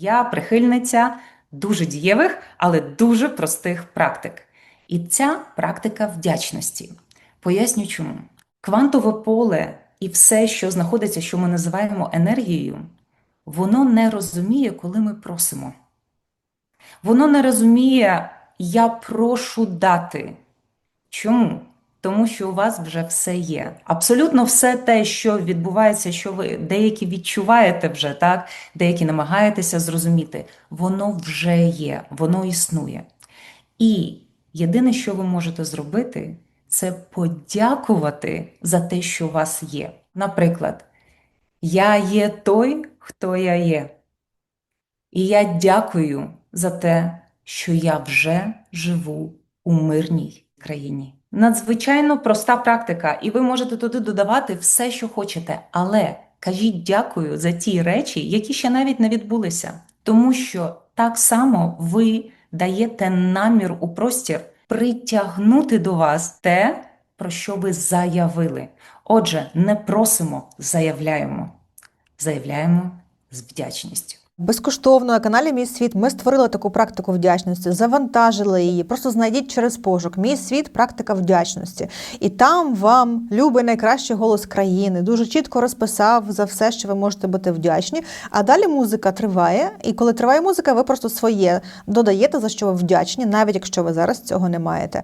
Я прихильниця дуже дієвих, але дуже простих практик. І ця практика вдячності. Поясню чому. Квантове поле і все, що знаходиться, що ми називаємо енергією, воно не розуміє, коли ми просимо. Воно не розуміє, я прошу дати. Чому? Тому що у вас вже все є. Абсолютно все те, що відбувається, що ви деякі відчуваєте вже, так, деякі намагаєтеся зрозуміти, воно вже є, воно існує. І єдине, що ви можете зробити, це подякувати за те, що у вас є. Наприклад, я є той, хто я є. І я дякую за те, що я вже живу у мирній країні. Надзвичайно проста практика, і ви можете туди додавати все, що хочете, але кажіть дякую за ті речі, які ще навіть не відбулися, тому що так само ви даєте намір у простір притягнути до вас те, про що ви заявили. Отже, не просимо, заявляємо. Заявляємо з вдячністю. Безкоштовно на каналі Мій світ ми створили таку практику вдячності, завантажили її. Просто знайдіть через пошук Мій світ практика вдячності. І там вам любий найкращий голос країни дуже чітко розписав за все, що ви можете бути вдячні. А далі музика триває. І коли триває музика, ви просто своє додаєте, за що ви вдячні, навіть якщо ви зараз цього не маєте.